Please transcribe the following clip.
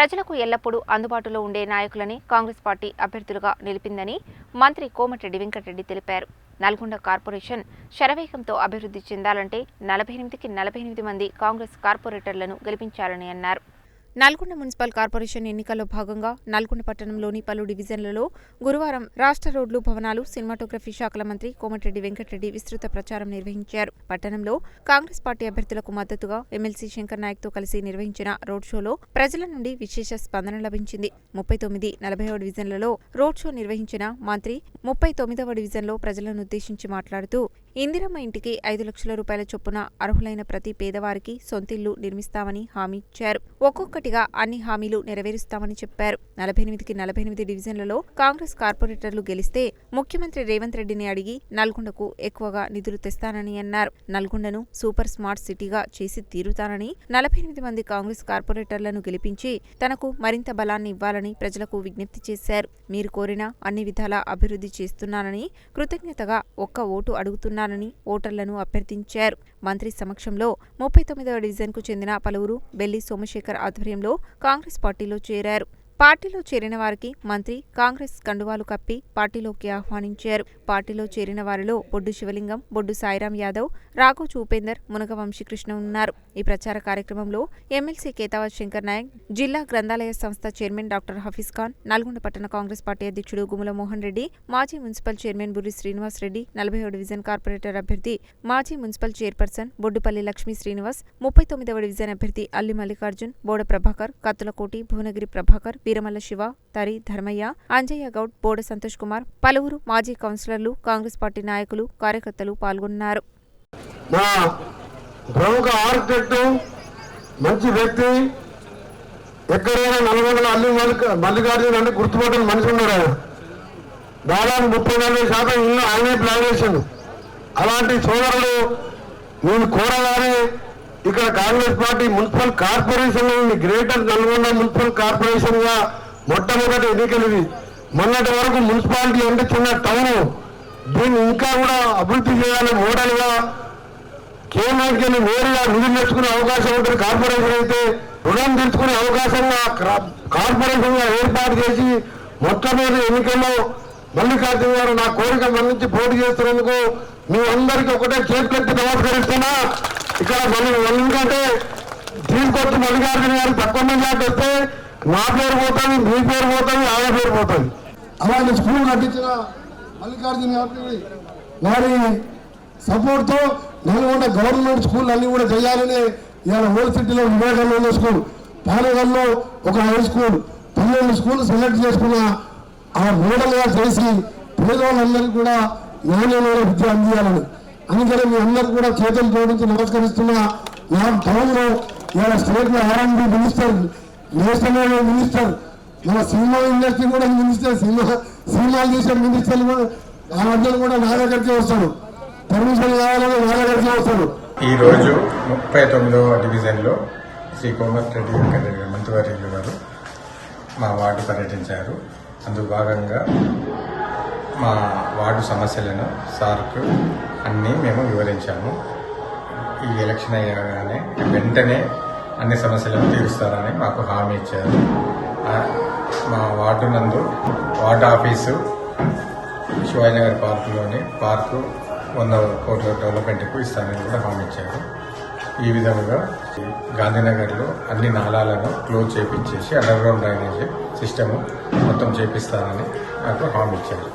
ప్రజలకు ఎల్లప్పుడూ అందుబాటులో ఉండే నాయకులని కాంగ్రెస్ పార్టీ అభ్యర్థులుగా నిలిపిందని మంత్రి కోమటిరెడ్డి వెంకటరెడ్డి తెలిపారు. నల్గొండ కార్పొరేషన్ శరవేగంతో అభివృద్ధి చెందాలంటే నలభై ఎనిమిదికి నలభై ఎనిమిది మంది కాంగ్రెస్ కార్పొరేటర్లను గెలిపించాలని అన్నారు. నల్గొండ మున్సిపల్ కార్పొరేషన్ ఎన్నికల్లో భాగంగా నల్గొండ పట్టణంలోని పలు డివిజన్లలో గురువారం రాష్ట్ర రోడ్లు భవనాలు సినిమాటోగ్రఫీ శాఖల మంత్రి కోమటిరెడ్డి వెంకటరెడ్డి విస్తృత ప్రచారం నిర్వహించారు. పట్టణంలో కాంగ్రెస్ పార్టీ అభ్యర్థులకు మద్దతుగా ఎమ్మెల్సీ శంకర్ నాయక్తో కలిసి నిర్వహించిన రోడ్ షోలో ప్రజల నుండి విశేష స్పందన లభించింది. ముప్పై తొమ్మిది నలభై డివిజన్లలో రోడ్ షో నిర్వహించిన మంత్రి ముప్పై తొమ్మిదవ డివిజన్లో ప్రజలను ఉద్దేశించి మాట్లాడుతూ ఇందిరమ్మ ఇంటికి ఐదు లక్షల రూపాయల చొప్పున అర్హులైన ప్రతి పేదవారికి సొంతిల్లు నిర్మిస్తామని హామీ ఇచ్చారు. ఒక్కొక్కటిగా అన్ని హామీలు నెరవేరుస్తామని చెప్పారు. నలభై ఎనిమిదికి నలభై ఎనిమిది డివిజన్లలో కాంగ్రెస్ కార్పొరేటర్లు గెలిస్తే ముఖ్యమంత్రి రేవంత్ రెడ్డిని అడిగి నల్గొండకు ఎక్కువగా నిధులు తెస్తానని అన్నారు. నల్గొండను సూపర్ స్మార్ట్ సిటీగా చేసి తీరుతానని నలభై ఎనిమిది మంది కాంగ్రెస్ కార్పొరేటర్లను గెలిపించి తనకు మరింత బలాన్ని ఇవ్వాలని ప్రజలకు విజ్ఞప్తి చేశారు. మీరు కోరిన అన్ని విధాలా అభివృద్ధి చేస్తున్నానని కృతజ్ఞతగా ఒక్క ఓటు అడుగుతున్నానని ఓటర్లను అభ్యర్థించారు. మంత్రి సమక్షంలో ముప్పై తొమ్మిదవ డివిజన్కు చెందిన పలువురు బెల్లి సోమశేఖర్ ఆధ్వర్యంలో కాంగ్రెస్ పార్టీలో చేరారు. పార్టీలో చేరిన వారికి మంత్రి కాంగ్రెస్ కండువాలు కప్పి పార్టీలోకి ఆహ్వానించారు. పార్టీలో చేరిన వారిలో బొడ్డు శివలింగం బొడ్డు సాయిరాం యాదవ్ రాఘు చూపేందర్ మునగ వంశీకృష్ణ ఉన్నారు. ఈ ప్రచార కార్యక్రమంలో ఎమ్మెల్సీ కేతావత్ శంకర్ నాయక్ జిల్లా గ్రంథాలయ సంస్థ చైర్మన్ డాక్టర్ హఫీజ్ ఖాన్ నల్గొండ పట్టణ కాంగ్రెస్ పార్టీ అధ్యక్షుడు గుమల మోహన్ రెడ్డి మాజీ మున్సిపల్ చైర్మన్ బుర్రి శ్రీనివాస్ రెడ్డి నలభై డివిజన్ కార్పొరేటర్ అభ్యర్థి మాజీ మున్సిపల్ చైర్పర్సన్ బొడ్డుపల్లి లక్ష్మీ శ్రీనివాస్ ముప్పై తొమ్మిదవ డివిజన్ అభ్యర్థి అల్లి మల్లికార్జున్ బోడ ప్రభాకర్ కత్తులకోటి భువనగిరి ప్రభాకర్ వీరమల్ల శివ తరి ధర్మయ్య అంజయ్య గౌడ్ బోడ సంతోష్ కుమార్ పలువురు మాజీ కౌన్సిలర్లు కాంగ్రెస్ పార్టీ నాయకులు కార్యకర్తలు పాల్గొన్నారు. మంచి వ్యక్తి ఎక్కడైనా నల్గొండలో అల్లి మల్లిక మల్లికార్జున అంటే గుర్తుపట్టిన మనిషి ఉన్నాడు ఆయన. దాదాపు ముప్పై నలభై శాతం ఇల్లు ఆయనే ప్లాన్ చేసిండు. అలాంటి సోదరుడు నేను కోరగానే ఇక్కడ Congress party municipal corporation greater Nalgonda municipal కార్పొరేషన్గా మొట్టమొదటి ఎన్నికలు మొన్నటి వరకు మున్సిపాలిటీ అంటే చిన్న టౌన్ దీన్ని ఇంకా కూడా అభివృద్ధి చేయాలి మోడల్గా కేంద్రానికి నేరుగా నిధులు తెచ్చుకునే అవకాశం ఉంటుంది. కార్పొరేషన్ అయితే రుణం తెచ్చుకునే అవకాశంగా కార్పొరేషన్గా ఏర్పాటు చేసి మొట్టమొదటి ఎన్నికల్లో మల్లికార్జున గారు నా కోరిక మన్నించి పోటీ చేస్తున్నందుకు మీ అందరికీ ఒకటే చేతులెత్తి నమస్కరిస్తున్నా. ఇక్కడ మళ్ళీ ఎందుకంటే తీసుకొచ్చి మల్లికార్జున గారు తక్కువ మంది వస్తే నా పేరు పోతుంది మీ పేరు పోతుంది ఆయన పేరు పోతుంది. అలాగే స్కూల్ కట్టించిన మల్లికార్జున గారి వారి సపోర్ట్తో నల్గొండ గవర్నమెంట్ స్కూల్ అన్ని కూడా చేయాలని ఇవాళ ఓల్డ్ సిటీలో వివేకానంద స్కూల్ పాలగల్లో ఒక హై స్కూల్ పన్నెండు స్కూల్ సెలెక్ట్ చేసుకున్న ఆ మోడల్గా చేసి పేదవాళ్ళందరికీ కూడా నాణ్యమైన విద్య అందియాలని. అందుకని మీ అందరూ కూడా చేతులు జోడించి నమస్కరిస్తున్న నా టౌన్ ఇవాళ state RMD minister national minister మన సినిమా ఇండస్ట్రీ కూడా మినిస్టర్ సినిమా సినిమాలు తీసే మినిస్టర్లు కూడా ఆ కూడా నా దగ్గరికి వస్తారు. పర్మిషన్ కావాలని నా దగ్గరికి వస్తారు. ఈరోజు ముప్పై తొమ్మిదవ డివిజన్లో శ్రీ కోమటిరెడ్డి వెంకటరెడ్డి గారు మంత్రివర్యులు గారు మా వార్డు పర్యటించారు. అందుకు భాగంగా మా వార్డు సమస్యలను సార్కు అన్నీ మేము వివరించాము. ఈ ఎలక్షన్ అయ్యగానే వెంటనే అన్ని సమస్యలను తీరుస్తారని మాకు హామీ ఇచ్చారు. మా వార్డు నందు వార్డు ఆఫీసు శివాజీనగర్ పార్కులోని పార్కు వంద కోట్ల డెవలప్మెంట్కు ఇస్తానని కూడా హామీ ఇచ్చారు. ఈ విధంగా గాంధీనగర్లో అన్ని నాలాలను క్లోజ్ చేపించేసి అండర్ గ్రౌండ్ డ్రైనేజ్ సిస్టము మొత్తం చేపిస్తానని నాకు హామీ ఇచ్చారు.